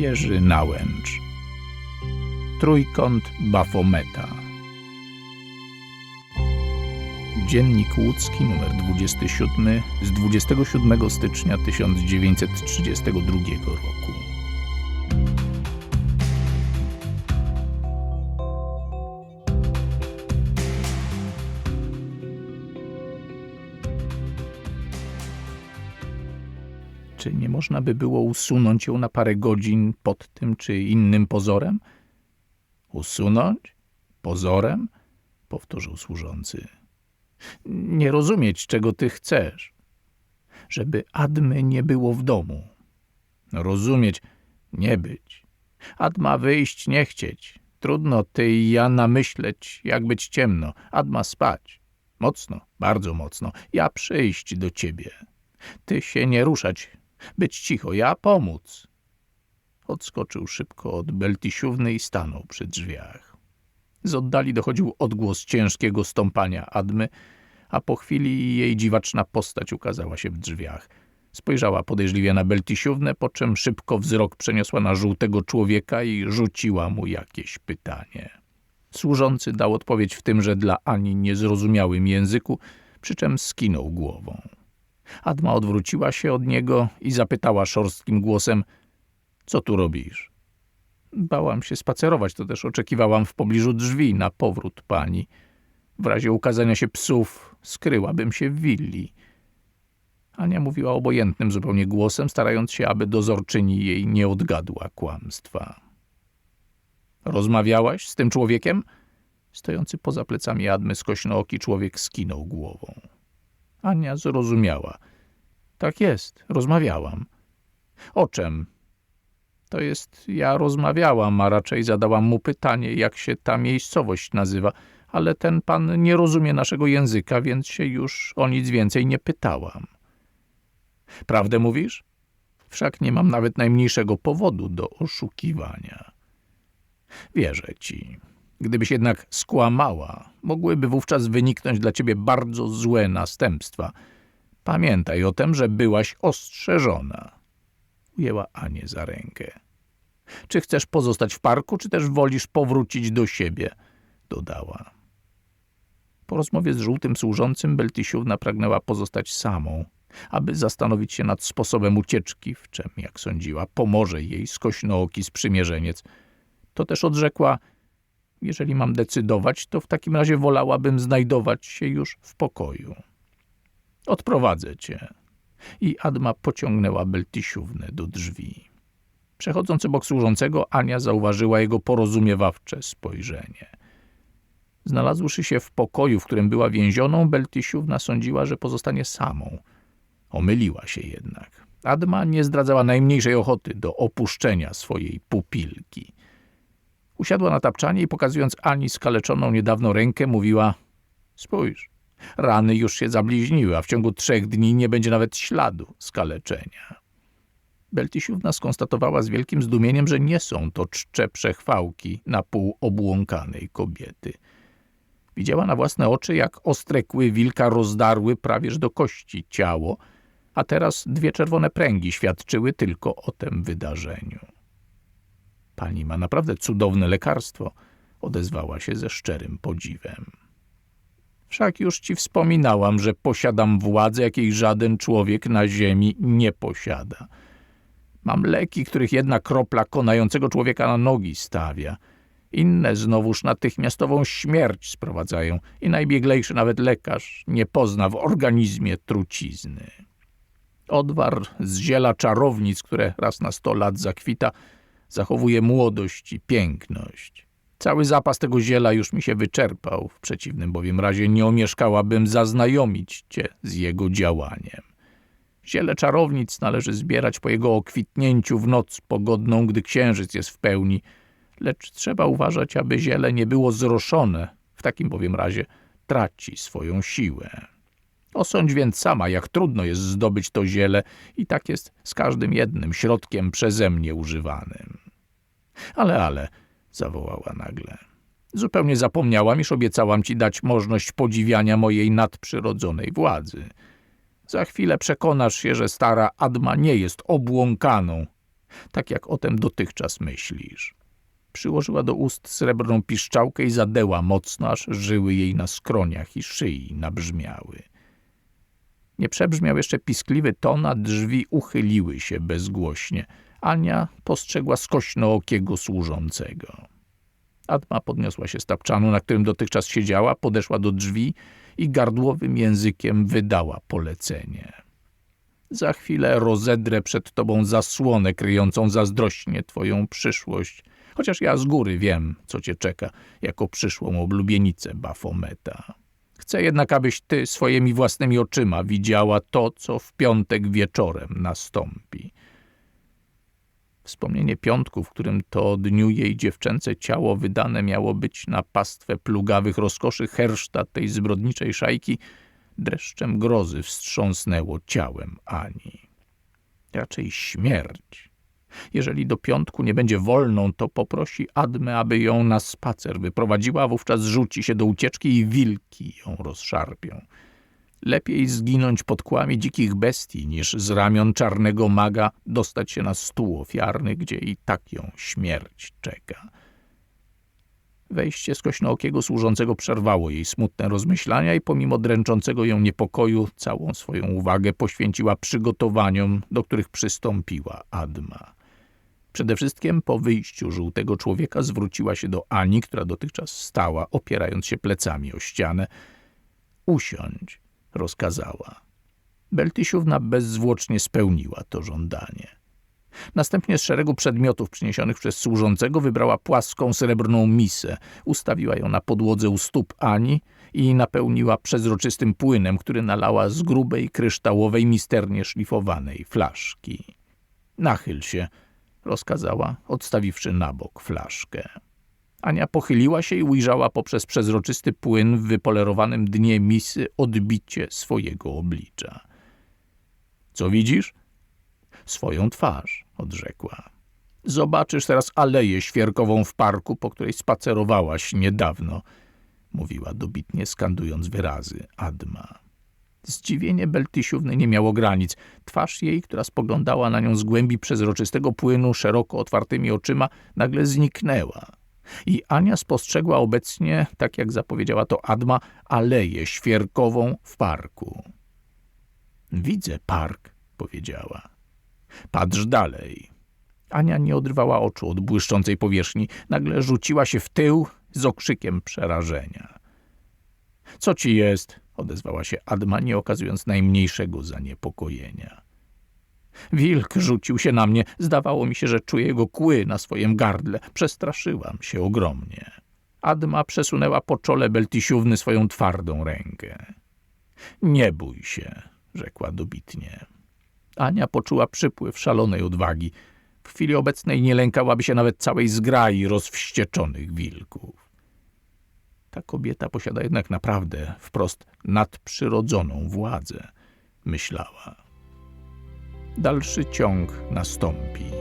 Jerzy Nałęcz. Trójkąt Bafometa. Dziennik łódzki numer 27 z 27 stycznia 1932 roku. Czy nie można by było usunąć ją na parę godzin pod tym czy innym pozorem? Usunąć? Pozorem? Powtórzył służący. Nie rozumieć, czego ty chcesz. Żeby Admy nie było w domu. Rozumieć, nie być. Adma wyjść, nie chcieć. Trudno ty i ja namyśleć, jak być ciemno. Adma spać. Mocno, bardzo mocno. Ja przyjść do ciebie. Ty się nie ruszać, być cicho, ja pomóc. Odskoczył szybko od Beltisiówny i stanął przy drzwiach. Z oddali dochodził odgłos ciężkiego stąpania Admy, a po chwili jej dziwaczna postać ukazała się w drzwiach. Spojrzała podejrzliwie na Beltisiównę, po czym szybko wzrok przeniosła na żółtego człowieka i rzuciła mu jakieś pytanie. Służący dał odpowiedź w tymże dla Ani niezrozumiałym języku, przy czym skinął głową. Adma odwróciła się od niego i zapytała szorstkim głosem: Co tu robisz? Bałam się spacerować, to też oczekiwałam w pobliżu drzwi na powrót pani. W razie ukazania się psów skryłabym się w willi. Ania mówiła obojętnym zupełnie głosem, starając się, aby dozorczyni jej nie odgadła kłamstwa. Rozmawiałaś z tym człowiekiem? Stojący poza plecami Admy skośnooki człowiek skinął głową. Ania zrozumiała. Tak jest, rozmawiałam. O czym? To jest, ja rozmawiałam, a raczej zadałam mu pytanie, jak się ta miejscowość nazywa, ale ten pan nie rozumie naszego języka, więc się już o nic więcej nie pytałam. Prawdę mówisz? Wszak nie mam nawet najmniejszego powodu do oszukiwania. Wierzę ci. Gdybyś jednak skłamała, mogłyby wówczas wyniknąć dla ciebie bardzo złe następstwa. Pamiętaj o tym, że byłaś ostrzeżona. Ujęła Anię za rękę. Czy chcesz pozostać w parku, czy też wolisz powrócić do siebie? Dodała. Po rozmowie z żółtym służącym Beltisiówna pragnęła pozostać samą, aby zastanowić się nad sposobem ucieczki, w czym, jak sądziła, pomoże jej skośnooki sprzymierzeniec. To też odrzekła – jeżeli mam decydować, to w takim razie wolałabym znajdować się już w pokoju. Odprowadzę cię. I Adma pociągnęła Beltisiównę do drzwi. Przechodząc obok służącego, Ania zauważyła jego porozumiewawcze spojrzenie. Znalazłszy się w pokoju, w którym była więzioną, Beltisiówna sądziła, że pozostanie samą. Omyliła się jednak. Adma nie zdradzała najmniejszej ochoty do opuszczenia swojej pupilki. Usiadła na tapczanie i pokazując Ani skaleczoną niedawno rękę, mówiła – spójrz, rany już się zabliźniły, a w ciągu trzech dni nie będzie nawet śladu skaleczenia. Beltisiówna skonstatowała z wielkim zdumieniem, że nie są to czcze przechwałki na pół obłąkanej kobiety. Widziała na własne oczy, jak ostre kły wilka rozdarły prawież do kości ciało, a teraz dwie czerwone pręgi świadczyły tylko o tym wydarzeniu. Pani ma naprawdę cudowne lekarstwo, odezwała się ze szczerym podziwem. Wszak już ci wspominałam, że posiadam władzę, jakiej żaden człowiek na ziemi nie posiada. Mam leki, których jedna kropla konającego człowieka na nogi stawia. Inne znowuż natychmiastową śmierć sprowadzają i najbieglejszy nawet lekarz nie pozna w organizmie trucizny. Odwar z ziela czarownic, które raz na sto lat zakwita, zachowuje młodość i piękność. Cały zapas tego ziela już mi się wyczerpał, w przeciwnym bowiem razie nie omieszkałabym zaznajomić cię z jego działaniem. Ziele czarownic należy zbierać po jego okwitnięciu w noc pogodną, gdy księżyc jest w pełni, lecz trzeba uważać, aby ziele nie było zroszone, w takim bowiem razie traci swoją siłę. Osądź więc sama, jak trudno jest zdobyć to ziele i tak jest z każdym jednym środkiem przeze mnie używanym. Ale, ale, zawołała nagle. Zupełnie zapomniałam, iż obiecałam ci dać możliwość podziwiania mojej nadprzyrodzonej władzy. Za chwilę przekonasz się, że stara Adma nie jest obłąkaną, Tak jak o tem dotychczas myślisz. Przyłożyła do ust srebrną piszczałkę i zadeła mocno, aż żyły jej na skroniach i szyi nabrzmiały. Nie przebrzmiał jeszcze piskliwy ton, a drzwi uchyliły się bezgłośnie. Ania postrzegła skośnookiego służącego. Adma podniosła się z tapczanu, na którym dotychczas siedziała, podeszła do drzwi i gardłowym językiem wydała polecenie. Za chwilę rozedrę przed tobą zasłonę kryjącą zazdrośnie twoją przyszłość, chociaż ja z góry wiem, co cię czeka jako przyszłą oblubienicę Bafometa. Chcę jednak, abyś ty swoimi własnymi oczyma widziała to, co w piątek wieczorem nastąpi. Wspomnienie piątku, w którym to dniu jej dziewczęce ciało wydane miało być na pastwę plugawych rozkoszy herszta tej zbrodniczej szajki, dreszczem grozy wstrząsnęło ciałem Ani. Raczej śmierć. Jeżeli do piątku nie będzie wolną, to poprosi Admę, aby ją na spacer wyprowadziła, a wówczas rzuci się do ucieczki i wilki ją rozszarpią. Lepiej zginąć pod kłami dzikich bestii, niż z ramion czarnego maga dostać się na stół ofiarny, gdzie i tak ją śmierć czeka. Wejście skośnookiego służącego przerwało jej smutne rozmyślania i pomimo dręczącego ją niepokoju całą swoją uwagę poświęciła przygotowaniom, do których przystąpiła Adma. Przede wszystkim po wyjściu żółtego człowieka zwróciła się do Ani, która dotychczas stała, opierając się plecami o ścianę. Usiądź, rozkazała. Beltysiówna bezzwłocznie spełniła to żądanie. Następnie z szeregu przedmiotów przyniesionych przez służącego wybrała płaską srebrną misę, ustawiła ją na podłodze u stóp Ani i napełniła przezroczystym płynem, który nalała z grubej, kryształowej, misternie szlifowanej flaszki. Nachyl się, rozkazała, odstawiwszy na bok flaszkę. Ania pochyliła się i ujrzała poprzez przezroczysty płyn w wypolerowanym dnie misy odbicie swojego oblicza. Co widzisz? Swoją twarz, odrzekła. Zobaczysz teraz aleję świerkową w parku, po której spacerowałaś niedawno, mówiła dobitnie skandując wyrazy Adma. Zdziwienie Beltysiówny nie miało granic. Twarz jej, która spoglądała na nią z głębi przezroczystego płynu szeroko otwartymi oczyma, nagle zniknęła. I Ania spostrzegła obecnie, tak jak zapowiedziała to Adma, aleję świerkową w parku. Widzę park, powiedziała. Patrz dalej. Ania nie odrywała oczu od błyszczącej powierzchni. Nagle rzuciła się w tył z okrzykiem przerażenia. Co ci jest? odezwała się Adma, nie okazując najmniejszego zaniepokojenia. Wilk rzucił się na mnie. Zdawało mi się, że czuję jego kły na swoim gardle. Przestraszyłam się ogromnie. Adma przesunęła po czole Beltisiówny swoją twardą rękę. Nie bój się, rzekła dobitnie. Ania poczuła przypływ szalonej odwagi. W chwili obecnej nie lękałaby się nawet całej zgrai rozwścieczonych wilków. Ta kobieta posiada jednak naprawdę wprost nadprzyrodzoną władzę, myślała. Dalszy ciąg nastąpi.